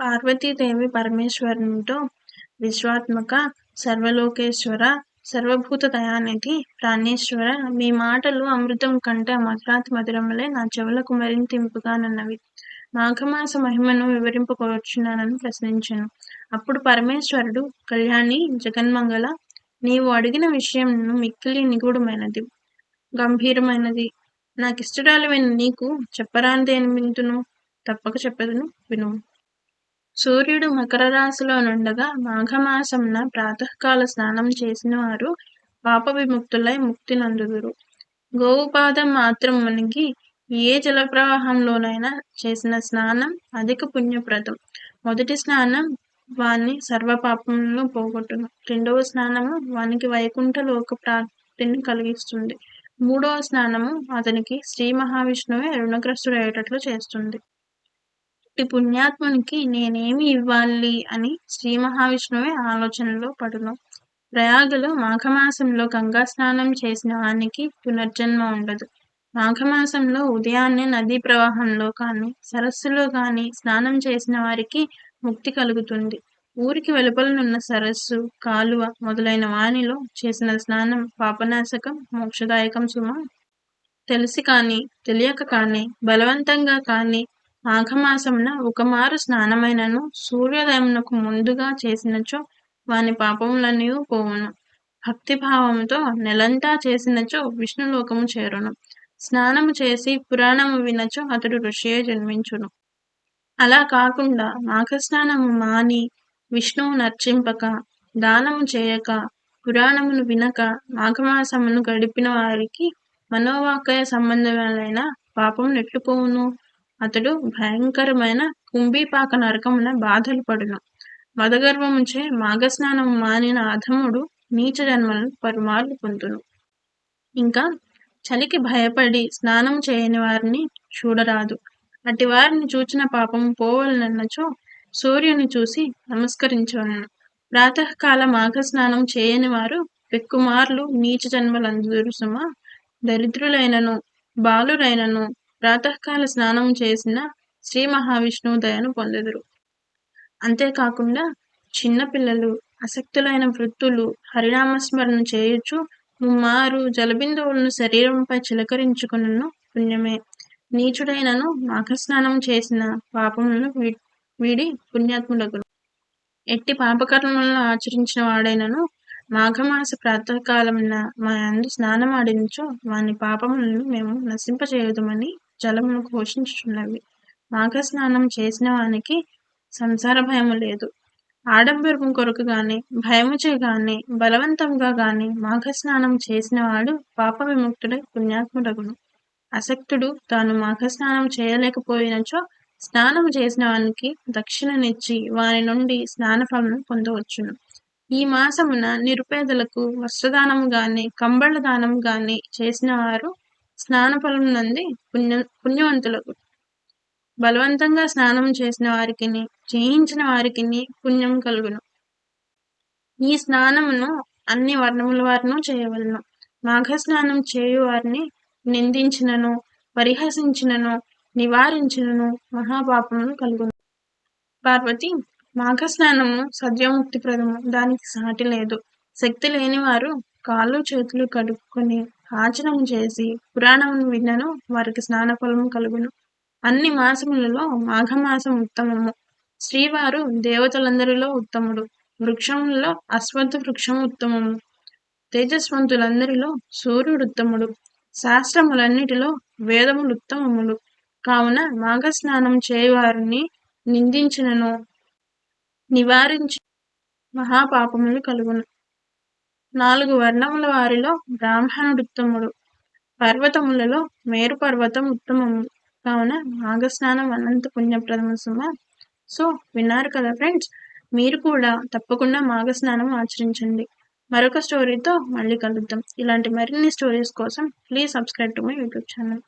పార్వతీదేవి పరమేశ్వరునితో విశ్వాత్మక సర్వలోకేశ్వర సర్వభూత దయానిధి ప్రాణేశ్వర మీ మాటలు అమృతం కంటే మధురాతి మధురములే నా చెవులకు మరింతింపుగానన్నవి. మాఘమాస మహిమను వివరింపకూర్చున్నానని ప్రశ్నించాను. అప్పుడు పరమేశ్వరుడు కళ్యాణి జగన్మంగళ నీవు అడిగిన విషయం మిక్కిలి నిగూఢమైనది గంభీరమైనది. నాకు నాకిష్టరాలమైన నీకు చెప్పరానిదేని వింతును తప్పక చెప్పదును విను. సూర్యుడు మకర రాశిలో నుండగా మాఘమాసంన ప్రాతకాల స్నానం చేసిన వారు పాప విముక్తులై ముక్తి నందుదురు. గోవుపాదం మాత్రం మునిగి ఏ జల ప్రవాహంలోనైనా చేసిన స్నానం అధిక పుణ్యప్రదం. మొదటి స్నానం వాని సర్వపాపములను పోగొట్టును. రెండవ స్నానము వానికి వైకుంఠ లోక ప్రాప్తిని కలిగిస్తుంది. మూడవ స్నానము అతనికి శ్రీ మహావిష్ణువే రుణగ్రస్తుడయ్యేటట్లు చేస్తుంది. ఇట్టి పుణ్యాత్మునికి నేనేమి ఇవ్వాలి అని శ్రీ మహావిష్ణువే ఆలోచనలో పడును. ప్రయాగలో మాఘమాసంలో గంగా స్నానం చేసిన వానికి పునర్జన్మ ఉండదు. మాఘమాసంలో ఉదయాన్నే నదీ ప్రవాహంలో కానీ సరస్సులో కానీ స్నానం చేసిన వారికి ముక్తి కలుగుతుంది. ఊరికి వెలుపలనున్న సరస్సు కాలువ మొదలైన వానిలో చేసిన స్నానం పాపనాశకం మోక్షదాయకం సుమ. తెలిసి కానీ తెలియక కానీ బలవంతంగా కానీ మాఘమాసమున ఒకమారు స్నానమైనను సూర్యోదయమునకు ముందుగా చేసినచో వాని పాపములన్నీ పోవును. భక్తిభావముతో నెలంతా చేసినచో విష్ణులోకము చేరును. స్నానము చేసి పురాణము వినచో అతడు ఋషియే జన్మించును. అలా కాకుండా మాఘస్నానము మాని విష్ణువు నర్చింపక దానము చేయక పురాణమును వినక మాఘమాసమును గడిపిన వారికి మనోవాకయ సంబంధమైన పాపం నెట్టుపోవును అతడు భయంకరమైన కుంభీపాక నరకమున బాధలు పడును. మదగర్వముచే మాఘస్నానము మానిన అధముడు నీచ జన్మలను పరుమార్లు పొందును. ఇంకా చలికి భయపడి స్నానం చేయని వారిని చూడరాదు. అట్టి వారిని చూచిన పాపం పోవలనన్నచో సూర్యుని చూసి నమస్కరించవలను ప్రాతకాల మాఘస్నానం చేయని వారు పెక్కుమార్లు నీచ జన్మలందురు సుమ దరిద్రులైనను బాలురైనను ప్రాతకాల స్నానం చేసిన శ్రీ మహావిష్ణువు దయను పొందెదరు. అంతేకాకుండా చిన్నపిల్లలు అసక్తులైన వృత్తులు హరినామస్మరణ చేయొచ్చు ముమ్మారు జలబిందువులను శరీరంపై చిలకరించుకును పుణ్యమే. నీచుడైనను మాఘస్నానం చేసిన పాపములను వీడి పుణ్యాత్ములకు ఎట్టి పాపకర్మలను ఆచరించిన వాడైనను మాఘమాస ప్రాతకాలమున మా అందు స్నానమాడించో వాని పాపములను మేము నశింపచేయదుమని జలమును ఘోషించుచున్నవి మాఘస్నానం చేసిన వానికి సంసార భయము లేదు. ఆడంబరము కొరకు గాని భయముచే గాని బలవంతంగా గాని మాఘస్నానం చేసిన వాడు పాప విముక్తుడై పుణ్యాత్ముడగును. అసక్తుడు తాను మాఘస్నానం చేయలేకపోయినచో స్నానం చేసిన వానికి దక్షిణనిచ్చి వారి నుండి స్నాన ఫలం పొందవచ్చును. ఈ మాసమున నిరుపేదలకు వస్త్రదానము గాని కంబళ్ళ దానము గాని చేసిన వారు స్నాన ఫలం నంది పుణ్య పుణ్యవంతులకు. బలవంతంగా స్నానం చేసిన వారికి చేయించిన వారికి పుణ్యం కలుగును. ఈ స్నానమును అన్ని వర్ణముల వారిను చేయవలను. మాఘ స్నానం చేయు వారిని నిందించినను పరిహసించినను నివారించినను మహాపాపములు కలుగును. పార్వతి మాఘ స్నానము సద్యముక్తి దానికి సాటి లేదు. శక్తి లేని వారు కాళ్ళు చేతులు కడుక్కొని ఆచనం చేసి పురాణమును విన్నను వారికి స్నాన ఫలము కలుగును. అన్ని మాసములలో మాఘమాసం ఉత్తమము. శ్రీవారు దేవతలందరిలో ఉత్తముడు. వృక్షములలో అశ్వత్థ వృక్షము ఉత్తమము. తేజస్వంతులందరిలో సూర్యుడు ఉత్తముడు. శాస్త్రములన్నిటిలో వేదములు ఉత్తమములు. కావున మాఘస్నానం చేయవారిని నిందించినను. నివారించి మహాపాపములు కలుగును. నాలుగు వర్ణముల వారిలో బ్రాహ్మణుడు ఉత్తముడు పర్వతములలో మేరు పర్వతం ఉత్తమము. కావున నాగస్నానం అనంత పుణ్యప్రదము సుమ. సో విన్నారు కదా ఫ్రెండ్స్? మీరు కూడా తప్పకుండా మాఘస్నానం ఆచరించండి. మరొక స్టోరీతో మళ్ళీ కలుద్దాం. ఇలాంటి మరిన్ని స్టోరీస్ కోసం please subscribe to my YouTube channel